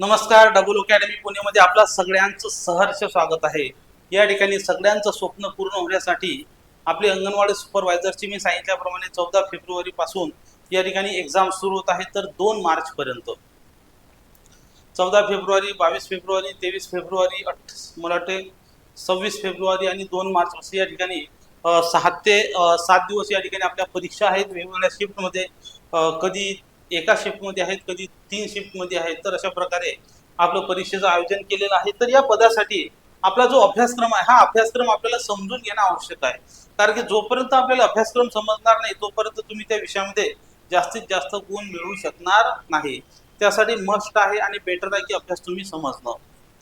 नमस्कार double academy पुणेमध्ये आपलं सगळ्यांचं सहर्ष स्वागत आहे. या ठिकाणी सगळ्यांचं स्वप्न पूर्ण होण्यासाठी आपली अंगणवाडी सुपरवायझरची मी सांगितल्याप्रमाणे चौदा फेब्रुवारी पासून या ठिकाणी एक्झाम सुरू होत आहे तर दोन मार्च पर्यंत. चौदा फेब्रुवारी बावीस फेब्रुवारी तेवीस फेब्रुवारी अठ मला वाटते सव्वीस फेब्रुवारी आणि दोन मार्च असे या ठिकाणी सहा ते सात दिवस या ठिकाणी आपल्या परीक्षा आहेत. वेगवेगळ्या शिफ्टमध्ये कधी एका शिफ्टमध्ये आहेत कधी तीन शिफ्टमध्ये आहेत तर अशा प्रकारे आपलं परीक्षेचं आयोजन केलेलं आहे. तर या पदासाठी आपला जो अभ्यासक्रम आहे हा अभ्यासक्रम आपल्याला समजून घेणं आवश्यक आहे. कारण की जोपर्यंत आपल्याला अभ्यासक्रम समजणार नाही तोपर्यंत तुम्ही त्या विषयामध्ये जास्तीत जास्त गुण मिळवू शकणार नाही. त्यासाठी मस्ट आहे आणि बेटर आहे की अभ्यास तुम्ही समजणं.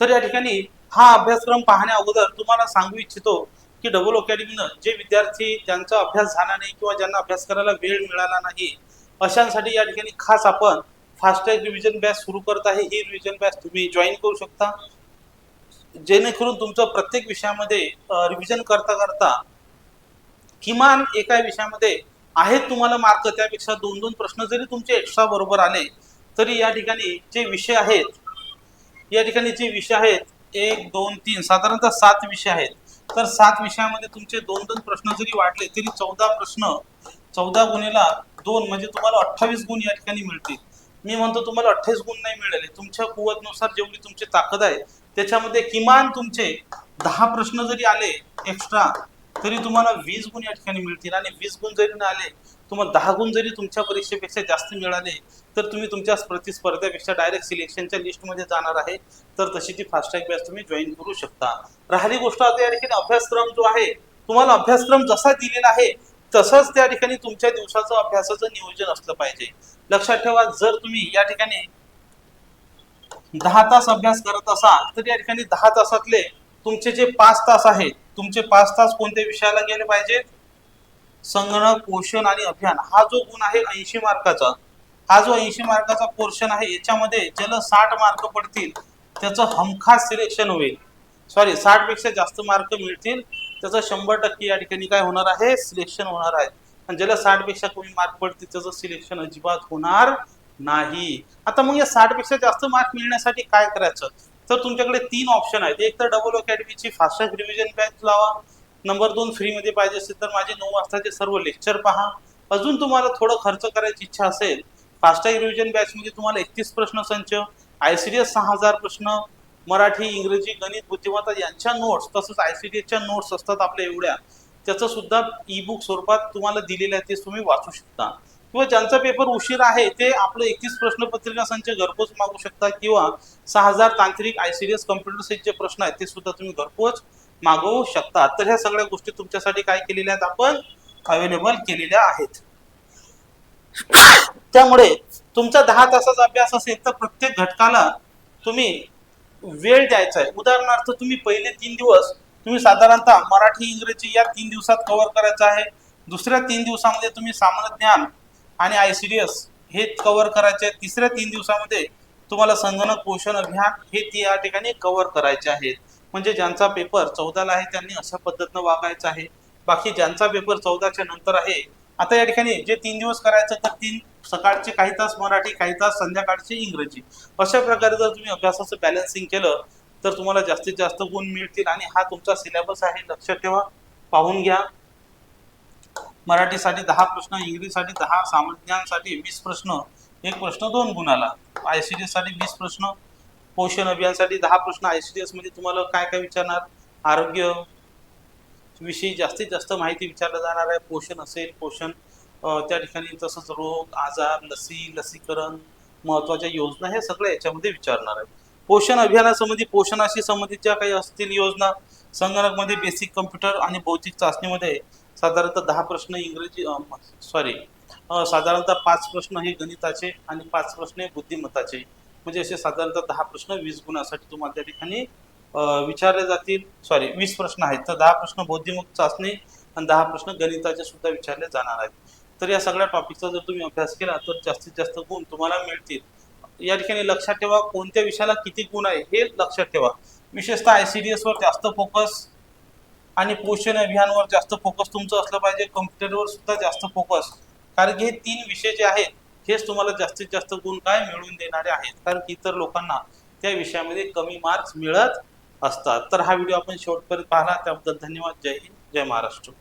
तर या ठिकाणी हा अभ्यासक्रम पाहण्या अगोदर तुम्हाला सांगू इच्छितो की डबल अकॅडमीनं जे विद्यार्थी ज्यांचा अभ्यास झाला नाही किंवा ज्यांना अभ्यास करायला वेळ मिळाला नाही अशांसाठी या ठिकाणी खास आपण फास्टॅग रिव्हिजन बॅच सुरू करत आहे. ही रिव्हिजन बॅच तुम्ही जॉईन करू शकता. जेणेकरून तुमचं प्रत्येक विषयामध्ये रिव्हिजन करता करता किमान एका विषयामध्ये आहेत तुम्हाला मार्क त्यापेक्षा दोन दोन प्रश्न जरी तुमचे एक्स्ट्रा बरोबर आले तरी या ठिकाणी जे विषय आहेत या ठिकाणी जे विषय आहेत एक दोन तीन साधारणतः सात विषय आहेत. तर सात विषयामध्ये तुमचे दोन दोन प्रश्न जरी वाढले तरी चौदा प्रश्न चौदा गुणेला दोन म्हणजे तुम्हाला अठ्ठावीस गुण या ठिकाणी मिळतील. मी म्हणतो तुम्हाला अठ्ठावीस गुण नाही मिळाले. तुमच्या कुवतनुसार जेवढी तुमची ताकद आहे त्याच्यामध्ये किमान तुमचे दहा प्रश्न जरी आले एक्स्ट्रा तरी तुम्हाला वीस गुण या ठिकाणी मिळतील. आणि वीस गुण जरी न आले तुम्हाला दहा गुण जरी तुमच्या परीक्षेपेक्षा जास्त मिळाले तर तुम्ही तुमच्या प्रतिस्पर्ध्यापेक्षा डायरेक्ट सिलेक्शनच्या लिस्टमध्ये जाणार आहे. तर तशी ती फास्टॅग बॅच तुम्ही जॉईन करू शकता. राहिली गोष्ट आता या ठिकाणी अभ्यासक्रम जो आहे तुम्हाला अभ्यासक्रम जसा दिलेला आहे तसंच त्या ठिकाणी तुमच्या दिवसाचं अभ्यासाचं नियोजन असलं पाहिजे. लक्षात ठेवा जर तुम्ही या ठिकाणी दहा तास अभ्यास करत असाल तर या ठिकाणी दहा तासातले तुमचे जे पाच तास आहेत तुमचे पाच तास कोणत्या विषयाला गेले पाहिजेत संगणक पोषण आणि अभियान. हा जो गुण आहे ऐंशी मार्काचा हा जो ऐंशी मार्काचा पोर्शन आहे याच्यामध्ये ज्याला साठ मार्क पडतील त्याचं हमखास सिलेक्शन होईल. सॉरी साठपेक्षा जास्त मार्क मिळतील त्याचं शंभर टक्के या ठिकाणी काय होणार आहे? सिलेक्शन होणार आहे. आणि ज्याला साठपेक्षा कमी मार्क पडतील त्याचं सिलेक्शन अजिबात होणार नाही. आता मग या साठपेक्षा जास्त मार्क मिळण्यासाठी काय करायचं? तर तुमच्याकडे तीन ऑप्शन आहेत. एक तर डबल अकॅडमीची फास्टॅग रिव्हिजन बॅच लावा. नंबर दोन फ्रीमध्ये पाहिजे असेल तर माझे नऊ वाजताचे सर्व लेक्चर पहा. अजून तुम्हाला थोडं खर्च करायची इच्छा असेल फास्टॅग रिव्हिजन बॅचमध्ये तुम्हाला एकतीस प्रश्न संच आय सी डी एस सहा हजार प्रश्न मराठी इंग्रजी गणित बुद्धिमत्ता यांच्या नोट्स तसंच आय सी डी नोट्स असतात आपल्या एवढ्या. त्याचं सुद्धा ई बुक स्वरूपात तुम्हाला दिलेलं आहे ते तुम्ही वाचू शकता. किंवा ज्यांचा पेपर उशीर आहे ते आपलं एकतीस प्रश्नपत्रिका संच घरपोच मागू शकता किंवा सहा हजार तांत्रिक I C D S computer सेटचे प्रश्न आहेत ते सुद्धा तुम्ही घरपोच मागवू शकता. तर ह्या सगळ्या गोष्टी तुमच्यासाठी काय केलेल्या आहेत आपण अवेलेबल केलेल्या आहेत. त्यामुळे तुमचा दहा तासाचा अभ्यास असेल तर प्रत्येक घटकाला तुम्ही वेळ द्यायचा आहे. उदाहरणार्थ तुम्ही पहिले तीन दिवस तुम्ही साधारणतः मराठी इंग्रजी या तीन दिवसात कव्हर करायचं आहे. दुसऱ्या तीन दिवसामध्ये तुम्ही सामान्य ज्ञान आणि आय सी डी एस हे कव्हर करायचे आहे. तिसऱ्या तीन दिवसामध्ये तुम्हाला संगणक पोषण अभियान हे ती या ठिकाणी कव्हर करायचे आहेत. म्हणजे ज्यांचा पेपर चौदाला आहे त्यांनी अशा पद्धतीनं वागायचं आहे. बाकी ज्यांचा पेपर चौदाच्या नंतर आहे आता या ठिकाणी जे तीन दिवस करायचं तर तीन सकाळचे काही तास मराठी काही तास संध्याकाळचे इंग्रजी. अशा प्रकारे जर तुम्ही अभ्यासाचं बॅलन्सिंग केलं तर तुम्हाला जास्तीत जास्त गुण मिळतील आणि हा तुमचा सिलेबस आहे लक्षात ठेवा पाहून घ्या. मराठीसाठी दहा प्रश्न इंग्रजीसाठी दहा सामान्यांसाठी वीस प्रश्न एक प्रश्न दोन गुणाला. आय सी डी साठी वीस प्रश्न पोषण अभियानसाठी दहा प्रश्न. आय सी डी एसमध्ये तुम्हाला काय काय विचारणार? आरोग्य विषयी जास्तीत जास्त माहिती विचारलं जाणार आहे. पोषण असेल पोषण त्या ठिकाणी तसंच रोग आजार लसी लसीकरण महत्त्वाच्या योजना हे सगळं याच्यामध्ये विचारणार आहे. पोषण अभियानासंबंधी पोषणाशी संबंधित ज्या काही असतील योजना संगणकमध्ये बेसिक कम्प्युटर आणि भौतिक चाचणीमध्ये साधारणतः दहा प्रश्न इंग्रजी सॉरी साधारणतः पाच प्रश्न हे गणिताचे आणि पाच प्रश्न हे बुद्धिमत्ताचे. म्हणजे असे साधारणतः दहा प्रश्न वीस गुणासाठी तुम्हाला त्या ठिकाणी विचारले जातील. सॉरी वीस प्रश्न आहेत. तर दहा प्रश्न बौद्धिमुख चाचणी आणि दहा प्रश्न गणिताचे सुद्धा विचारले जाणार आहेत. तर या सगळ्या टॉपिकचा जर तुम्ही अभ्यास केला तर जास्तीत जास्त गुण तुम्हाला मिळतील. या ठिकाणी लक्षात ठेवा कोणत्या विषयाला किती गुण आहे हे लक्षात ठेवा. विशेषतः आय सी डी एसवर जास्त फोकस आणि पोषण अभियानवर जास्त फोकस तुमचं असलं पाहिजे. कम्प्युटरवर सुद्धा जास्त फोकस कारण की हे तीन विषय जे आहेत हेच तुम्हाला जास्तीत जास्त गुण काय मिळवून देणारे आहेत. कारण की इतर लोकांना त्या विषयामध्ये कमी मार्क्स मिळत असतात. तर हा व्हिडिओ आपण शेवटपर्यंत पाहला त्याबद्दल धन्यवाद. जय हिंद. जय महाराष्ट्र.